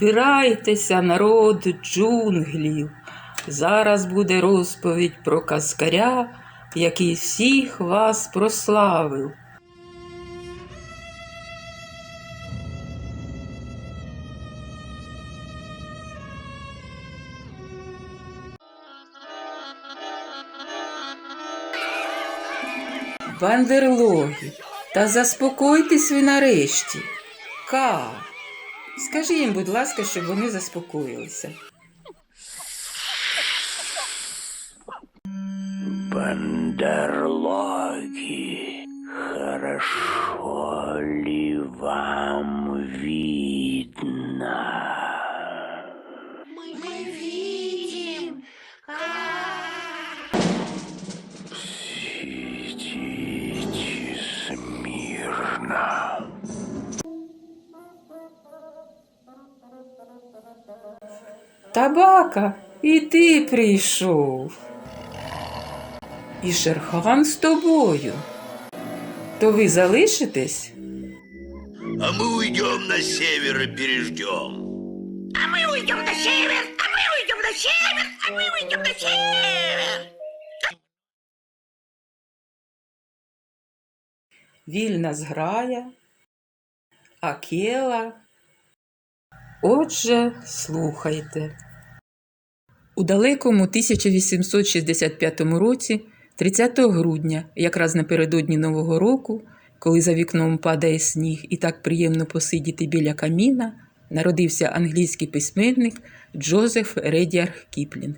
Збирайтеся, народ джунглів. Зараз буде розповідь про казкаря, який всіх вас прославив. Бандерлоги, та заспокойтесь ви нарешті. Ка. Скажи їм, будь ласка, щоб вони заспокоїлися. Бандерлоги, хорошо ли вам видно? Табака, і ти прийшов. І Шерхан з тобою. То ви залишитесь? А мы уйдем на север и переждем. а мы уйдем на север, а мы уйдем на север, а мы уйдем на север. Вільна зграя, Акела. Отже, слухайте. У далекому 1865 році, 30 грудня, якраз напередодні Нового року, коли за вікном падає сніг і так приємно посидіти біля каміна, народився англійський письменник Джозеф Редіарх Кіплінг.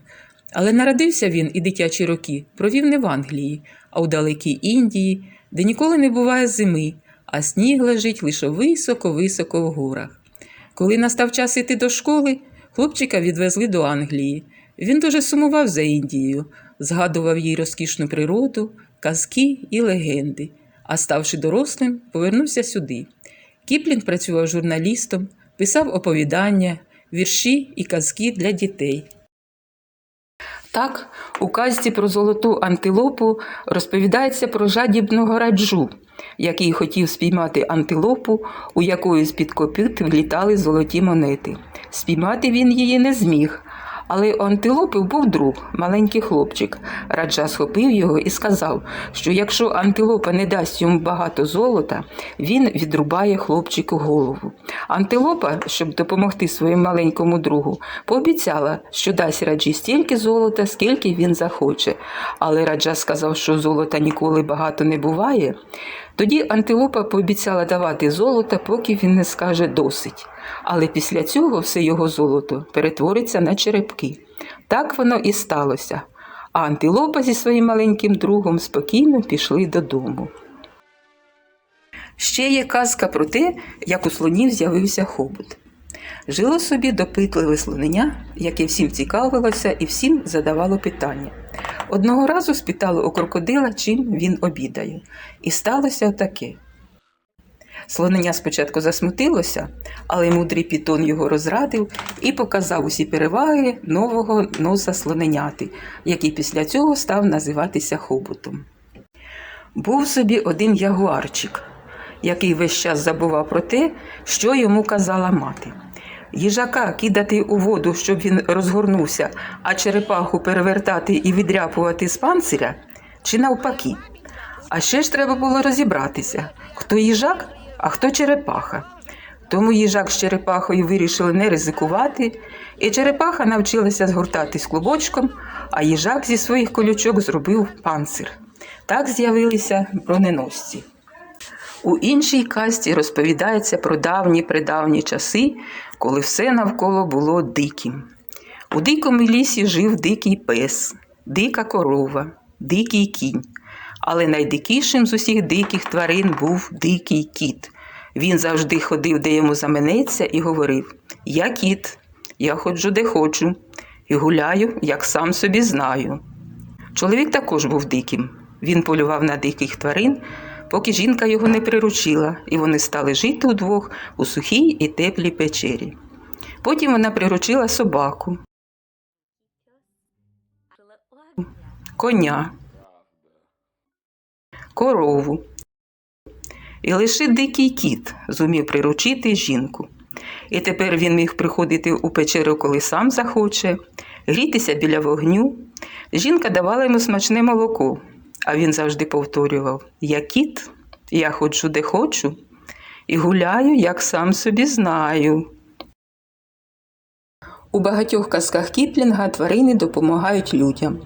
Але народився він і дитячі роки провів не в Англії, а у далекій Індії, де ніколи не буває зими, а сніг лежить лише високо-високо в горах. Коли настав час іти до школи, хлопчика відвезли до Англії. Він дуже сумував за Індією, згадував їй розкішну природу, казки і легенди, а ставши дорослим, повернувся сюди. Кіплінг працював журналістом, писав оповідання, вірші і казки для дітей. Так, у казці про золоту антилопу розповідається про жадібного раджу, який хотів спіймати антилопу, у якої з-під копит влітали золоті монети. Спіймати він її не зміг. Але у антилопи був друг, маленький хлопчик. Раджа схопив його і сказав, що якщо антилопа не дасть йому багато золота, він відрубає хлопчику голову. Антилопа, щоб допомогти своєму маленькому другу, пообіцяла, що дасть раджі стільки золота, скільки він захоче. Але раджа сказав, що золота ніколи багато не буває. Тоді антилопа пообіцяла давати золото, поки він не скаже досить. Але після цього все його золото перетвориться на черепки. Так воно і сталося. А антилопа зі своїм маленьким другом спокійно пішли додому. Ще є казка про те, як у слонів з'явився хобот. Жило собі допитливе слонення, яке всім цікавилося і всім задавало питання. Одного разу спитали у крокодила, чим він обідає. І сталося отаке. Слонення спочатку засмутилося, але мудрий пітон його розрадив і показав усі переваги нового носа слоненяти, який після цього став називатися хоботом. Був собі один ягуарчик, який весь час забував про те, що йому казала мати. Їжака кидати у воду, щоб він розгорнувся, а черепаху перевертати і відряпувати з панциря, чи навпаки. А ще ж треба було розібратися, хто їжак, а хто черепаха. Тому їжак з черепахою вирішили не ризикувати, і черепаха навчилася згортатись клубочком, а їжак зі своїх колючок зробив панцир. Так з'явилися броненосці. У іншій казці розповідається про давні придавні часи, коли все навколо було диким. У дикому лісі жив дикий пес, дика корова, дикий кінь. Але найдикішим з усіх диких тварин був дикий кіт. Він завжди ходив, де йому заманеться, і говорив: Я кіт, я ходжу де хочу, і гуляю, як сам собі знаю. Чоловік також був диким. Він полював на диких тварин, поки жінка його не приручила, і вони стали жити удвох у сухій і теплій печері. Потім вона приручила собаку, коня, корову. І лише дикий кіт зумів приручити жінку. І тепер він міг приходити у печеру, коли сам захоче, грітися біля вогню. Жінка давала йому смачне молоко, а він завжди повторював: Я кіт, я ходжу де хочу, і гуляю, як сам собі знаю. У багатьох казках Кіплінга тварини допомагають людям.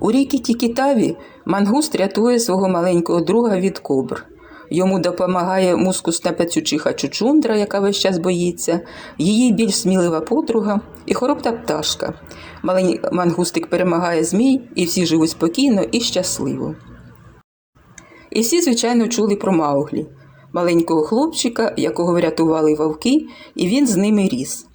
У рікі Тікітаві мангуст рятує свого маленького друга від кобр. Йому допомагає мускусна пацючиха Чучундра, яка весь час боїться, її більш смілива подруга і хоробта пташка. Маленький мангустик перемагає змій, і всі живуть спокійно і щасливо. І всі, звичайно, чули про Мауглі, маленького хлопчика, якого врятували вовки, і він з ними ріс.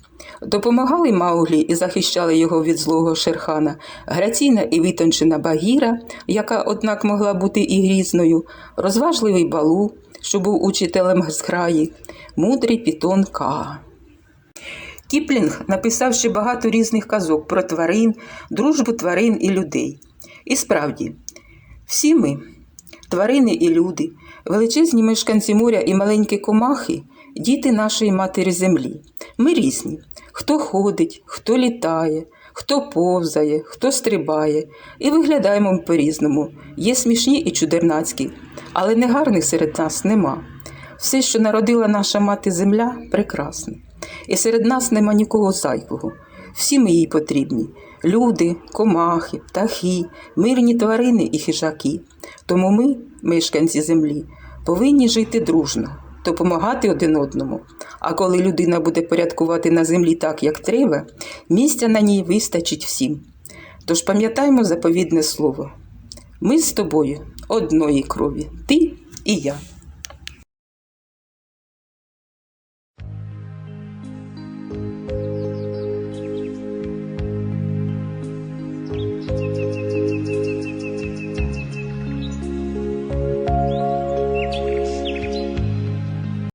Допомагали Мауглі і захищали його від злого шерхана, граційна і витончена Багіра, яка, однак, могла бути і грізною, розважливий балу, що був учителем з граї, мудрий пітон Ка. Кіплінг написав ще багато різних казок про тварин, дружбу тварин і людей. І справді, всі ми, тварини і люди, величезні мешканці моря і маленькі комахи, діти нашої матері землі. Ми різні. Хто ходить, хто літає, хто повзає, хто стрибає, і виглядаємо ми по-різному. Є смішні і чудернацькі, але негарних серед нас нема. Все, що народила наша мати земля, прекрасне. І серед нас нема нікого зайвого. Всі ми їй потрібні люди, комахи, птахи, мирні тварини і хижаки. Тому ми, мешканці землі, повинні жити дружно, допомагати один одному. А коли людина буде порядкувати на землі так, як треба, місця на ній вистачить всім. Тож пам'ятаймо заповідне слово. Ми з тобою одної крові, ти і я.